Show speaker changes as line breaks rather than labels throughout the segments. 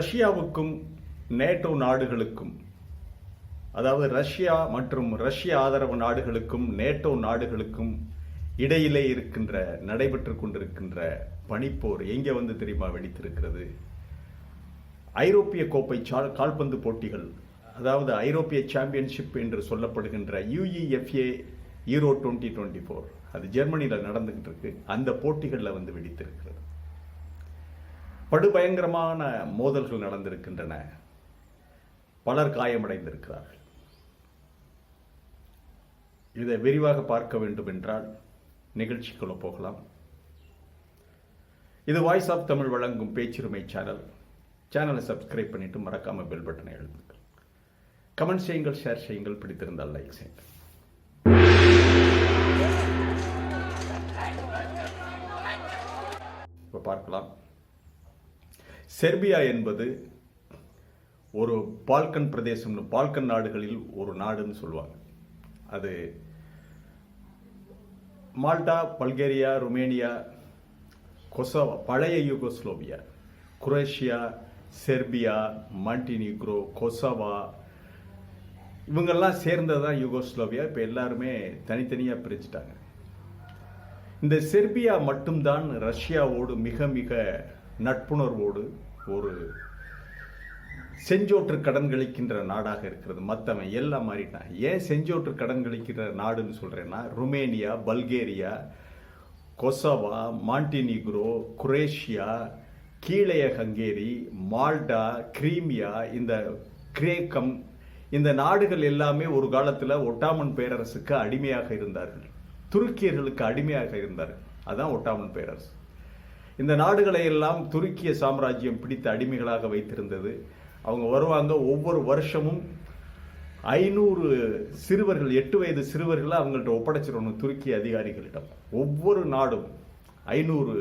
ரஷ்யாவுக்கும் நேட்டோ நாடுகளுக்கும் அதாவது ரஷ்யா மற்றும் ரஷ்ய ஆதரவு நாடுகளுக்கும் நேட்டோ நாடுகளுக்கும் இடையிலே இருக்கின்ற நடைபெற்று கொண்டிருக்கின்ற பனிப்போர் எங்கே வந்து தெரியுமா வெடித்திருக்கிறது? ஐரோப்பிய கோப்பை சா- கால்பந்து போட்டிகள் அதாவது ஐரோப்பிய சாம்பியன்ஷிப் என்று சொல்லப்படுகின்ற UEFA Euro twenty twenty four அது ஜெர்மனியில் நடந்துகிட்டு இருக்கு அந்த போட்டிகளில் வந்து வெடித்திருக்கிறது. படுபயங்கரமான மோதல்கள் நடந்திருக்கின்றன. பலர் காயமடைந்திருக்கிறார்கள். இதை விரிவாக பார்க்க வேண்டும் என்றால் நிகழ்ச்சிக்குள்ள போகலாம். இது வாய்ஸ் ஆஃப் தமிழ் வழங்கும் பேச்சுரிமை சேனல் சேனலை சப்ஸ்கிரைப் பண்ணிட்டு மறக்காமல் பெல் பட்டனை எழுதுங்கள் கமெண்ட் செய்யுங்கள் ஷேர் செய்யுங்கள் பிடித்திருந்தால் லைக் செய்யுங்கள். இப்போ பார்க்கலாம். செர்பியா என்பது ஒரு பால்கன் பிரதேசம்னு பால்கன் நாடுகளில் ஒரு நாடுன்னு சொல்லுவாங்க. அது மால்டா பல்கேரியா ருமேனியா கொசோவா பழைய Yugoslavia Croatia Serbia Montenegro Kosovo இவங்கெல்லாம் சேர்ந்தது தான் யூகோஸ்லோவியா. இப்போ எல்லாருமே தனித்தனியாக பிரிச்சுட்டாங்க இந்த செர்பியா மட்டும்தான் ரஷ்யாவோடு மிக மிக நட்புணர்வோடு ஒரு செஞ்சோற்று கடன் கழிக்கின்ற நாடாக இருக்கிறது மற்றவன் எல்லாம் மாறிட்டான். ஏன் செஞ்சோற்று கடன் கழிக்கிற நாடுன்னு சொல்கிறேன்னா Romania Bulgaria Kosovo Montenegro Croatia கீழைய Hungary Malta Crimea இந்த கிரேக்கம் இந்த நாடுகள் எல்லாமே ஒரு காலத்தில் ஒட்டாமன் பேரரசுக்கு அடிமையாக இருந்தார்கள். துருக்கியர்களுக்கு அடிமையாக இருந்தார்கள். அதான் ஒட்டாமன் பேரரசு. இந்த நாடுகளை எல்லாம் துருக்கிய சாம்ராஜ்யம் பிடித்த அடிமைகளாக வைத்திருந்தது. அவங்க வருவாங்க ஒவ்வொரு வருஷமும் ஐநூறு சிறுவர்கள் எட்டு வயது சிறுவர்களை அவங்கள்ட்ட ஒப்படைச்சிடணும் துருக்கிய அதிகாரிகளிடம். ஒவ்வொரு நாடும் ஐநூறு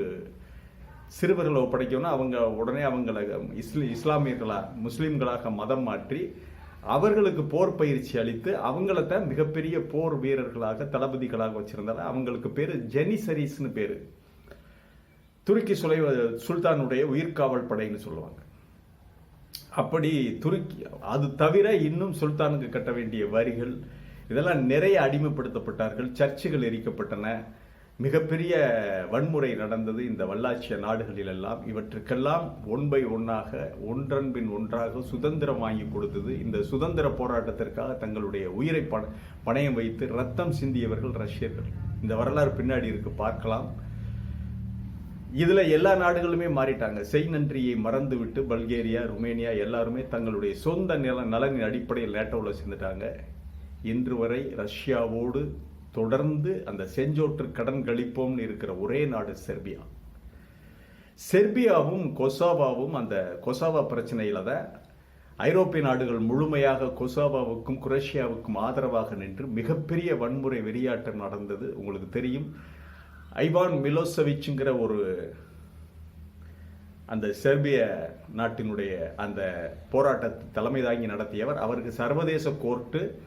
சிறுவர்களை ஒப்படைக்கணும். அவங்க உடனே அவங்களை இஸ்லி இஸ்லாமியர்களாக முஸ்லீம்களாக மதம் மாற்றி அவர்களுக்கு போர் பயிற்சி அளித்து அவங்கள மிகப்பெரிய போர் வீரர்களாக தளபதிகளாக வச்சிருந்தாங்க. அவங்களுக்கு பேர் ஜெனிசரிஸ்னு பேர். துருக்கி சுலை சுல்தானுடைய உயிர்காவல் படைன்னு சொல்லுவாங்க. அப்படி துருக்கி அது தவிர இன்னும் சுல்தானுக்கு கட்ட வேண்டிய வரிகள் இதெல்லாம் நிறைய அடிமைப்படுத்தப்பட்டார்கள் சர்ச்சுகள் எரிக்கப்பட்டன. மிகப்பெரிய வன்முறை நடந்தது இந்த வல்லாட்சிய நாடுகளில் எல்லாம் இவற்றுக்கெல்லாம் ஒன் பை ஒன்றாக ஒன்றன் பின் ஒன்றாக சுதந்திரம் வாங்கி கொடுத்தது. இந்த சுதந்திர போராட்டத்திற்காக தங்களுடைய உயிரை பண பணயம் வைத்து ரத்தம் சிந்தியவர்கள் ரஷ்யர்கள். இந்த வரலாறு பின்னாடி இருக்கு பார்க்கலாம். இதில் எல்லா நாடுகளுமே மாறிட்டாங்க. செய் நன்றியை மறந்துவிட்டு பல்கேரியா ருமேனியா எல்லாருமே தங்களுடைய சொந்த நில நலனின் அடிப்படையில் நேட்டோவில் சேர்ந்துட்டாங்க. இன்று வரை ரஷ்யாவோடு தொடர்ந்து அந்த செஞ்சோற்று கடன் கழிப்போம்னு இருக்கிற ஒரே நாடு செர்பியா. செர்பியாவும் கொசாவாவும் அந்த கொசாவா பிரச்சனையில தான் ஐரோப்பிய நாடுகள் முழுமையாக கொசாவாவுக்கும் குரேஷியாவுக்கும் ஆதரவாக நின்று மிகப்பெரிய வன்முறை வெறியாட்டம் நடந்தது. உங்களுக்கு தெரியும். ஐவான் மிலோசவிச்சுங்கிற ஒரு அந்த செர்பிய நாட்டினுடைய அந்த போராட்டத்தை தலைமை தாங்கி நடத்தியவர். அவருக்கு சர்வதேச கோர்ட்டு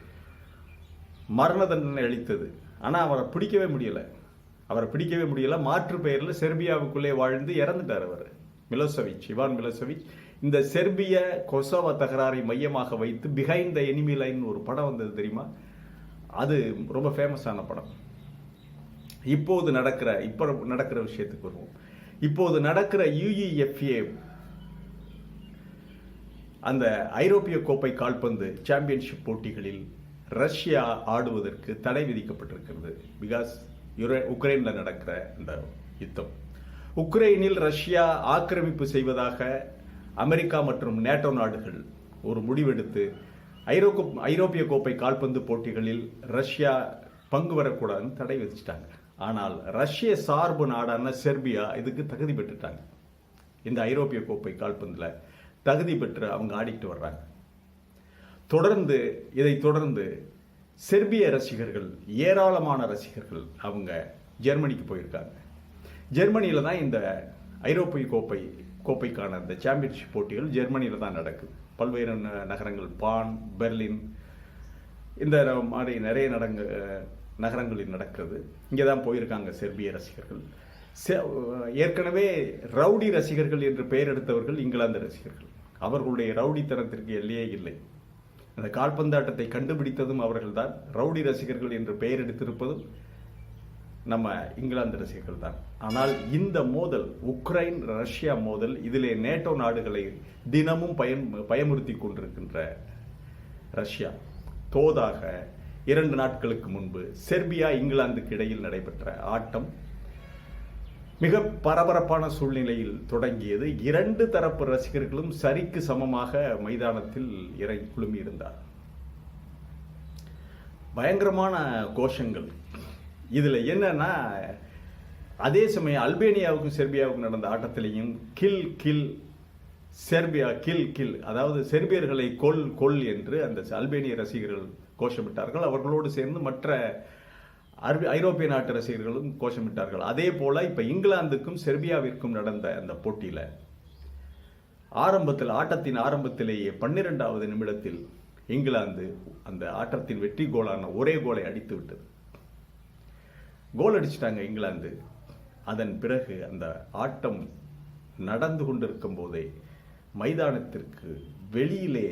மரண தண்டனை அளித்தது. ஆனால் அவரை பிடிக்கவே முடியலை. அவரை பிடிக்கவே முடியல. மாற்று பெயரில் செர்பியாவுக்குள்ளே வாழ்ந்து இறந்துட்டார் அவர். மிலோசவிச் இவான் மிலோசவிச். இந்த செர்பிய கொசோவா தகராறை மையமாக வைத்து பிஹைண்ட் த எனிமி லைன் ஒரு படம் வந்தது தெரியுமா? அது ரொம்ப ஃபேமஸான படம். இப்போது நடக்கிற இப்போ நடக்கிற விஷயத்துக்கு வருவோம். இப்போது நடக்கிற யூஇஎஃப்ஏ அந்த ஐரோப்பிய கோப்பை கால்பந்து சாம்பியன்ஷிப் போட்டிகளில் ரஷ்யா ஆடுவதற்கு தடை விதிக்கப்பட்டிருக்கிறது. பிகாஸ் யுரே உக்ரைனில் நடக்கிற இந்த யுத்தம். உக்ரைனில் ரஷ்யா ஆக்கிரமிப்பு செய்வதாக அமெரிக்கா மற்றும் நேட்டோ நாடுகள் ஒரு முடிவெடுத்து ஐரோக்கோ ஐரோப்பிய கோப்பை கால்பந்து போட்டிகளில் ரஷ்யா பங்கு வரக்கூடாதுன்னு தடை விதிச்சிட்டாங்க. ஆனால் ரஷ்ய சார்பு நாடான செர்பியா இதுக்கு தகுதி பெற்றுட்டாங்க. இந்த ஐரோப்பிய கோப்பை கால்பந்தில் தகுதி பெற்று அவங்க ஆடிக்கிட்டு வர்றாங்க. தொடர்ந்து இதை தொடர்ந்து செர்பிய ரசிகர்கள் ஏராளமான ரசிகர்கள் அவங்க ஜெர்மனிக்கு போயிருக்காங்க. ஜெர்மனியில் தான் இந்த ஐரோப்பிய கோப்பை கோப்பைக்கான இந்த சாம்பியன்ஷிப் போட்டிகள் ஜெர்மனியில் தான் நடக்குது. பல்வேறு நகரங்கள் பான் பெர்லின் இந்த மாதிரி நிறைய நடங்க நகரங்களில் நடக்கிறது. இங்கே தான் போயிருக்காங்க செர்பிய ரசிகர்கள். ஏற்கனவே ரவுடி ரசிகர்கள் என்று பெயர் எடுத்தவர்கள் இங்கிலாந்து ரசிகர்கள். அவர்களுடைய ரவுடித்தனத்திற்கு எல்லையே இல்லை. அந்த கால்பந்தாட்டத்தை கண்டுபிடித்ததும் அவர்கள்தான். ரவுடி ரசிகர்கள் என்று பெயர் எடுத்திருப்பதும் நம்ம இங்கிலாந்து ரசிகர்கள் தான். ஆனால் இந்த மோதல் உக்ரைன் ரஷ்யா மோதல் இதிலே நேட்டோ நாடுகளை தினமும் பயன் பயமுறுத்தி கொண்டிருக்கின்ற ரஷ்யா. தோதாக இரண்டு நாட்களுக்கு முன்பு செர்பியா இங்கிலாந்துக்கு இடையில் நடைபெற்ற ஆட்டம் மிக பரபரப்பான சூழ்நிலையில் தொடங்கியது. இரண்டு தரப்பு ரசிகர்களும் சரிக்கு சமமாக மைதானத்தில் இறை குழுமியிருந்தார். பயங்கரமான கோஷங்கள். இதுல என்னன்னா அதே சமயம் அல்பேனியாவுக்கும் செர்பியாவுக்கும் நடந்த ஆட்டத்திலையும் kill kill Serbia kill kill அதாவது செர்பியர்களை கொல் கொல் என்று அந்த அல்பேனிய ரசிகர்கள் கோஷமிட்டார்கள். அவர்களோடு சேர்ந்து மற்ற அரபி ஐரோப்பிய நாட்டு ரசிகர்களும் கோஷமிட்டார்கள். அதே போல இப்போ இங்கிலாந்துக்கும் செர்பியாவிற்கும் நடந்த அந்த போட்டியில ஆரம்பத்தில் ஆட்டத்தின் ஆரம்பத்திலேயே பன்னிரெண்டாவது நிமிடத்தில் இங்கிலாந்து அந்த ஆட்டத்தின் வெற்றி கோலான ஒரே கோலை அடித்து விட்டது. கோல் அடிச்சிட்டாங்க இங்கிலாந்து. அதன் பிறகு அந்த ஆட்டம் நடந்து கொண்டிருக்கும் போதே மைதானத்திற்கு வெளியிலே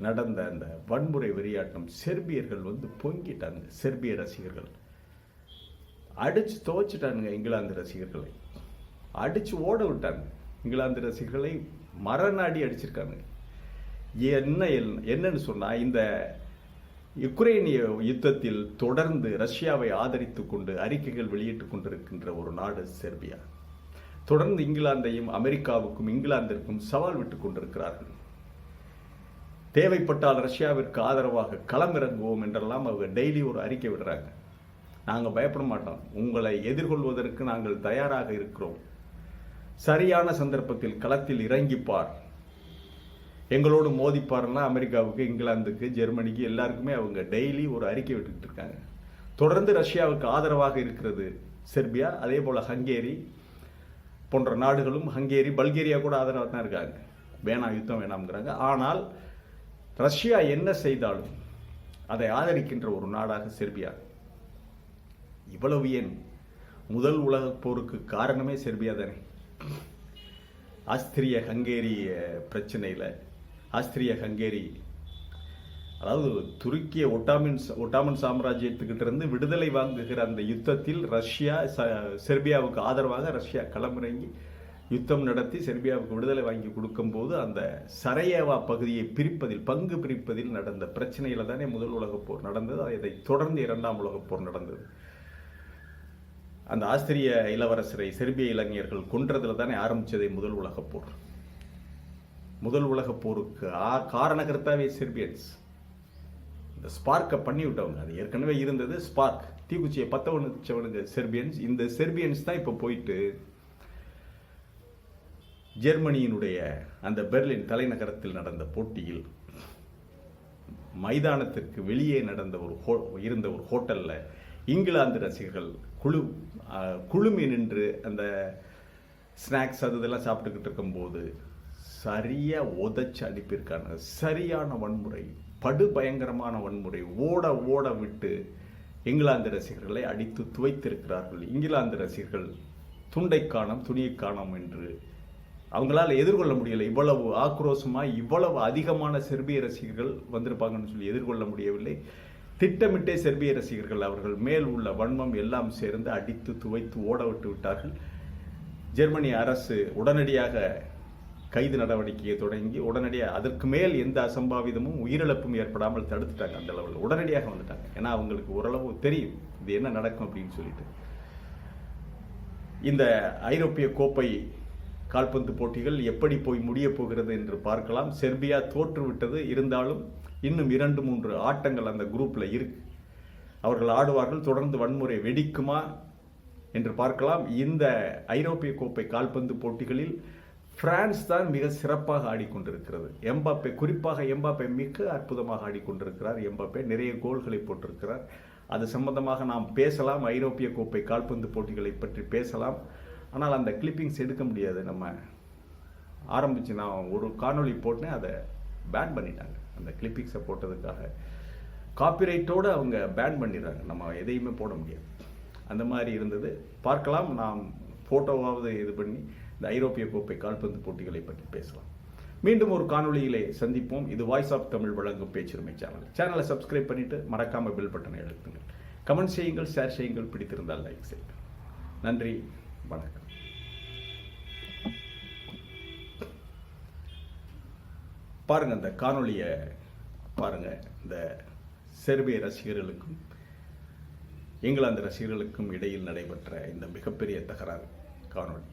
நடந்த அந்த வன்முறை வெறியாட்டம் செர்பியர்கள் வந்து பொங்கிட்டாங்க. செர்பிய ரசிகர்கள். அடித்து துவச்சிட்டானுங்க இங்கிலாந்து ரசிகர்களை. அடித்து ஓட விட்டாங்க. இங்கிலாந்து ரசிகர்களை மரணாடி அடிச்சிருக்காங்க. என்ன என்னன்னு சொன்னால் இந்த யுக்ரைனிய யுத்தத்தில் தொடர்ந்து ரஷ்யாவை ஆதரித்து கொண்டு அறிக்கைகள் வெளியிட்டுக் கொண்டிருக்கின்ற ஒரு நாடு செர்பியா. தொடர்ந்து இங்கிலாந்தையும் அமெரிக்காவுக்கும் இங்கிலாந்திற்கும் சவால் விட்டு கொண்டிருக்கிறார்கள். தேவைப்பட்டால் ரஷ்யாவிற்கு ஆதரவாக களமிறங்குவோம் என்றெல்லாம் அவங்க டெய்லி ஒரு அறிக்கை விடுறாங்க. நாங்கள் பயப்பட மாட்டோம். உங்களை எதிர்கொள்வதற்கு நாங்கள் தயாராக இருக்கிறோம். சரியான சந்தர்ப்பத்தில் களத்தில் இறங்கிப்பார். எங்களோடு மோதிப்பார்னா அமெரிக்காவுக்கு இங்கிலாந்துக்கு ஜெர்மனிக்கு எல்லாருக்குமே அவங்க டெய்லி ஒரு அறிக்கை விட்டுக்கிட்டு இருக்காங்க. தொடர்ந்து ரஷ்யாவுக்கு ஆதரவாக இருக்கிறது செர்பியா அதே போல் ஹங்கேரி போன்ற நாடுகளும் ஹங்கேரி பல்கேரியா கூட ஆதரவாக தான் இருக்காங்க. வேணாம் யுத்தம் வேணாம்ங்கிறாங்க. ஆனால் ரஷ்யா என்ன செய்தாலும் அதை ஆதரிக்கின்ற ஒரு நாடாக செர்பியா. இவ்வளவு ஏன்? முதல் உலகப் போருக்கு காரணமே செர்பியா தானே. ஆஸ்திரிய ஹங்கேரிய பிரச்சனையில் ஆஸ்திரிய ஹங்கேரி அதாவது துருக்கிய ஒட்டாமின் ஒட்டாமன் சாம்ராஜ்யத்துக்கிட்டிருந்து விடுதலை வாங்குகிற அந்த யுத்தத்தில் ரஷ்யா செர்பியாவுக்கு ஆதரவாக ரஷ்யா களமிறங்கி யுத்தம் நடத்தி செர்பியாவுக்கு விடுதலை வாங்கி கொடுக்கும்போது அந்த சரையேவா பகுதியை பிரிப்பதில் பங்கு பிரிப்பதில் நடந்த பிரச்சனையில தானே முதல் உலகப் போர் நடந்தது. அதை தொடர்ந்து இரண்டாம் உலகப் போர் நடந்தது. அந்த ஆஸ்திரிய இளவரசரை செர்பிய இளைஞர்கள் கொன்றதில் தானே ஆரம்பித்ததே முதல் உலகப் போர். முதல் உலகப் போருக்கு ஆ காரணகர்த்தாவே செர்பியன்ஸ். இந்த ஸ்பார்க்கை பண்ணி விட்டவங்க அது ஏற்கனவே இருந்தது ஸ்பார்க். தீக்குச்சியை பத்த வச்சவனுங்க செர்பியன்ஸ். இந்த செர்பியன்ஸ் தான் இப்போ போயிட்டு ஜெர்மனியினுடைய அந்த பெர்லின் தலைநகரத்தில் நடந்த போட்டியில் மைதானத்திற்கு வெளியே நடந்த ஒரு ஹோ இருந்த ஒரு ஹோட்டலில் இங்கிலாந்து ரசிகர்கள் குழு குழுமி நின்று அந்த ஸ்நாக்ஸ் அது இதெல்லாம் சாப்பிட்டுக்கிட்டு இருக்கும்போது சரியாக உதச்சி அனுப்பியிருக்காங்க. சரியான வன்முறை படு பயங்கரமான வன்முறை ஓட ஓட விட்டு இங்கிலாந்து ரசிகர்களை அடித்து துவைத்திருக்கிறார்கள். இங்கிலாந்து ரசிகர்கள் துண்டை காணம் துணியை காணம் என்று அவங்களால எதிர்கொள்ள முடியலை. இவ்வளவு ஆக்ரோஷமாக இவ்வளவு அதிகமான செர்பிய ரசிகர்கள் வந்திருப்பாங்கன்னு சொல்லி எதிர்கொள்ள முடியவில்லை. திட்டமிட்டே செர்பிய ரசிகர்கள் அவர்கள் மேல் உள்ள வன்மம் எல்லாம் சேர்ந்து அடித்து துவைத்து ஓட விட்டு விட்டார்கள். ஜெர்மனி அரசு உடனடியாக கைது நடவடிக்கையை தொடங்கி உடனடியாக அதற்கு மேல் எந்த அசம்பாவிதமும் உயிரிழப்பும் ஏற்படாமல் தடுத்துட்டாங்க அந்த லெவலில் உடனடியாக வந்துட்டாங்க. ஏன்னா அவங்களுக்கு ஓரளவு தெரியும் இது என்ன நடக்கும் அப்படின்னு சொல்லிட்டு. இந்த ஐரோப்பிய கோப்பை கால்பந்து போட்டிகள் எப்படி போய் முடியப் போகிறது என்று பார்க்கலாம். செர்பியா தோற்றுவிட்டது. இருந்தாலும் இன்னும் இரண்டு மூன்று ஆட்டங்கள் அந்த குரூப்பில் இருக்கு. அவர்கள் ஆடுவார்கள். தொடர்ந்து வன்முறை வெடிக்குமா என்று பார்க்கலாம். இந்த ஐரோப்பிய கோப்பை கால்பந்து போட்டிகளில் பிரான்ஸ் தான் மிக சிறப்பாக ஆடிக்கொண்டிருக்கிறது. எம்பாப்பே குறிப்பாக எம்பாப்பே மிக அற்புதமாக ஆடிக்கொண்டிருக்கிறார். எம்பாப்பே நிறைய கோல்களை போட்டிருக்கிறார். அது சம்பந்தமாக நாம் பேசலாம். ஐரோப்பிய கோப்பை கால்பந்து போட்டிகளை பற்றி பேசலாம். ஆனால் அந்த கிளிப்பிங்ஸ் எடுக்க முடியாது. நம்ம ஆரம்பித்து நான் ஒரு காணொளி போட்டேன் அதை பேன் பண்ணிட்டாங்க. அந்த கிளிப்பிங்ஸை போட்டதுக்காக காப்பிரைட்டோடு அவங்க பேன் பண்ணிடுறாங்க. நம்ம எதையுமே போட முடியாது. அந்த மாதிரி இருந்தது. பார்க்கலாம். நாம் ஃபோட்டோவாவது இது பண்ணி இந்த ஐரோப்பிய கோப்பை கால்பந்து போட்டிகளை பற்றி பேசலாம். மீண்டும் ஒரு காணொலியிலே சந்திப்போம். இது வாய்ஸ் ஆஃப் தமிழ் வழங்கும் பேச்சுரிமை சேனல் சேனலை சப்ஸ்கிரைப் பண்ணிவிட்டு மறக்காமல் பில் பட்டனை எழுத்துங்கள் கமெண்ட் செய்யுங்கள் ஷேர் செய்யுங்கள். பிடித்திருந்தால் லைக் செய்யுங்கள். நன்றி. வணக்கம். பாருங்க அந்த காணொளியை பாருங்க. இந்த செர்பிய ரசிகர்களுக்கும் இங்கிலாந்து ரசிகர்களுக்கும் இடையில் நடைபெற்ற இந்த மிகப்பெரிய தகராறு காணொளி.